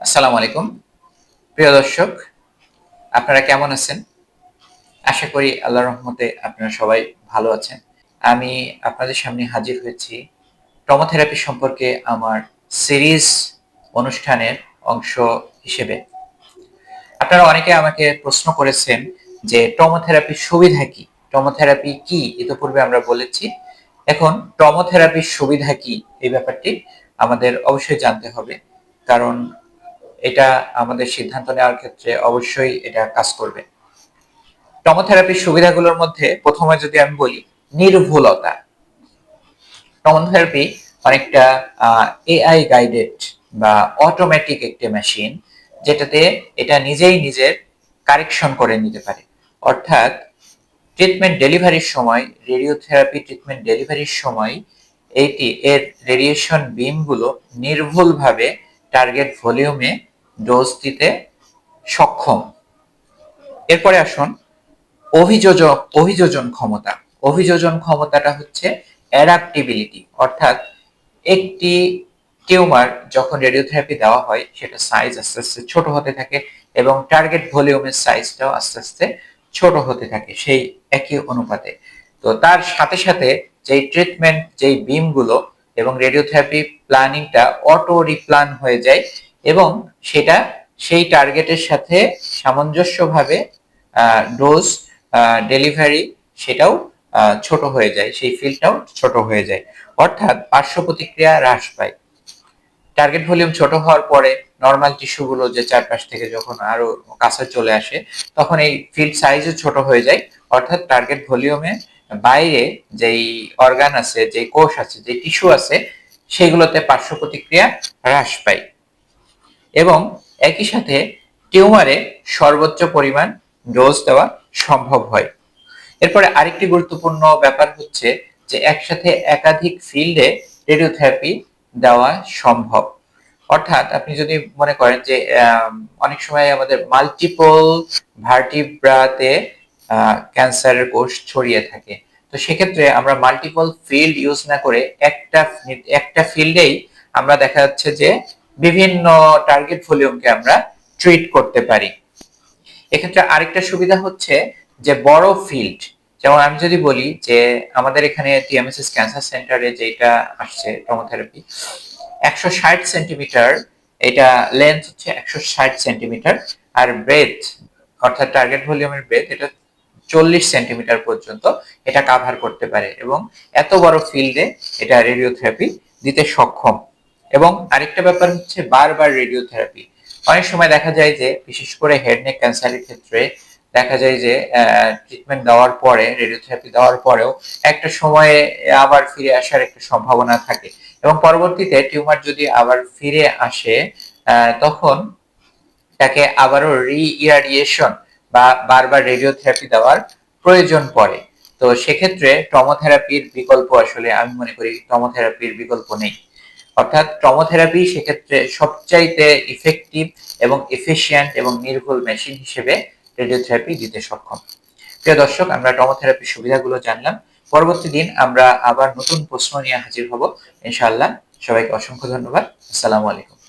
আসসালামু আলাইকুম। প্রিয় দর্শক, আপনারা কেমন আছেন? আশা করি আল্লাহর রহমতে আপনারা সবাই ভালো আছেন। আমি আপনাদের সামনে হাজির হয়েছি টমোথেরাপি সম্পর্কে আমার সিরিজ অনুষ্ঠানের অংশ হিসেবে। আপনারা অনেকে আমাকে প্রশ্ন করেছেন যে টমোথেরাপির সুবিধা কি? টমোথেরাপি কি? ইতিপূর্বে আমরা বলেছি। এখন টমোথেরাপির সুবিধা কি? এই ব্যাপারটি আমাদের অবশ্যই জানতে হবে। কারণ এটা আমাদের সিদ্ধান্ত নেওয়ার ক্ষেত্রে অবশ্যই এটা কাজ করবে। টমোথেরাপির সুবিধাগুলোর মধ্যে প্রথমে যদি আমি বলি, নির্ভুলতা। টমোথেরাপি অনেকটা এআই গাইডেড বা অটোমেটিক একটি মেশিন যেটাতে এটা নিজেই নিজের কারেকশন করে নিতে পারে। অর্থাৎ ট্রিটমেন্ট ডেলিভারির সময় রেডিওথেরাপি ট্রিটমেন্ট ডেলিভারির সময় এইটি এর রেডিয়েশন বিমগুলো নির্ভুলভাবে টার্গেট ভলিউমে ডোজ দিতে সক্ষম। এরপরে আসুন, অভিযোজন অভিযোজন ক্ষমতা। অভিযোজন ক্ষমতাটা হচ্ছে অ্যাডাপ্টিবিলিটি অর্থাৎ একটি টিউমার যখন রেডিওথেরাপি দেওয়া হয়, সেটা সাইজ আস্তে আস্তে ছোট হতে থাকে এবং টার্গেট ভলিউমের সাইজটাও আস্তে আস্তে ছোট হতে থাকে সেই একই অনুপাতে। তো তার সাথে সাথে যেই ট্রিটমেন্ট যেই বিমগুলো এবং রেডিওথেরাপি প্ল্যানিংটা অটো রিপ্লান হয়ে যায় এবং সেটা সেই টার্গেটের সাথে সামঞ্জস্যভাবে ডোজ ডেলিভারি সেটাও ছোট হয়ে যায়, সেই ফিল্ডটাও ছোট হয়ে যায়। অর্থাৎ পার্শ্ব প্রতিক্রিয়া হ্রাস পায়। টার্গেট ভলিউম ছোট হওয়ার পরে নর্মাল টিস্যুগুলো যে চারপাশ থেকে যখন আরও কাছে চলে আসে, তখন এই ফিল্ড সাইজও ছোট হয়ে যায়। অর্থাৎ টার্গেট ভলিউমে বাইরে যেই অর্গান আছে যে কোষ আছে যে টিস্যু আছে, সেগুলোতে পার্শ্ব প্রতিক্রিয়া হ্রাস পায়। এবং একই সাথে টিউমারে সর্বোচ্চ পরিমাণ ডোজ দেওয়া সম্ভব হয়। এরপরে আরেকটি গুরুত্বপূর্ণ ব্যাপার হচ্ছে যে একসাথে একাধিক ফিল্ডে রেডিওথেরাপি দেওয়া সম্ভব। অর্থাৎ আপনি যদি মনে করেন যে অনেক সময় আমাদের মাল্টিপল ভার্টিব্রাতে ক্যান্সারের কোষ ছড়িয়ে থাকে। তো সেক্ষেত্রে আমরা মাল্টিপল ফিল্ড ইউজ না করে একটা একটা ফিল্ডেই আমরা দেখা যাচ্ছে যে বিভিন্ন টার্গেট ভলিউমকে আমরা ট্রিট করতে পারি। এক্ষেত্রে আরেকটা সুবিধা হচ্ছে যে বড় ফিল্ড যেমন আমি যদি বলি যে আমাদের এখানে টিএমএসএস ক্যান্সার সেন্টারে যেটা আসছে টমোথেরাপি একশো ষাট সেন্টিমিটার এটা লেন্থ হচ্ছে একশো ষাট সেন্টিমিটার আর ব্রেথ অর্থাৎ টার্গেট ভলিউমের ব্রেথ এটা চল্লিশ সেন্টিমিটার পর্যন্ত এটা কাভার করতে পারে এবং এত বড় ফিল্ডে এটা রেডিওথেরাপি দিতে সক্ষম। এবং আরেকটা ব্যাপার হচ্ছে বারবার রেডিওথেরাপি অনেক সময় দেখা যায় যে, বিশেষ করে হেড নেক ক্যান্সারের ক্ষেত্রে দেখা যায় যে ট্রিটমেন্ট দেওয়ার পরে রেডিওথেরাপি দেওয়ার পরেও একটা সময়ে আবার ফিরে আসার একটা সম্ভাবনা থাকে। এবং পরবর্তীতে টিউমার যদি আবার ফিরে আসে তখন তাকে আবারও রি ইরাডিয়েশন বা বারবার রেডিওথেরাপি দেওয়ার প্রয়োজন পড়ে। তো সেক্ষেত্রে টমোথেরাপির বিকল্প আসলে আমি মনে করি টমোথেরাপির বিকল্প নেই। অর্থাৎ টমোথেরাপি সেক্ষেত্রে সবচাইতে ইফেক্টিভ এবং এফিসিয়েন্ট এবং নির্ভুল মেশিন হিসেবে রেডিওথেরাপি দিতে সক্ষম। প্রিয় দর্শক, আমরা টমোথেরাপির সুবিধাগুলো জানলাম। পরবর্তী দিন আমরা আবার নতুন প্রশ্ন নিয়ে হাজির হব। ইনশাআল্লাহ, সবাইকে অসংখ্য ধন্যবাদ। আসসালামু আলাইকুম।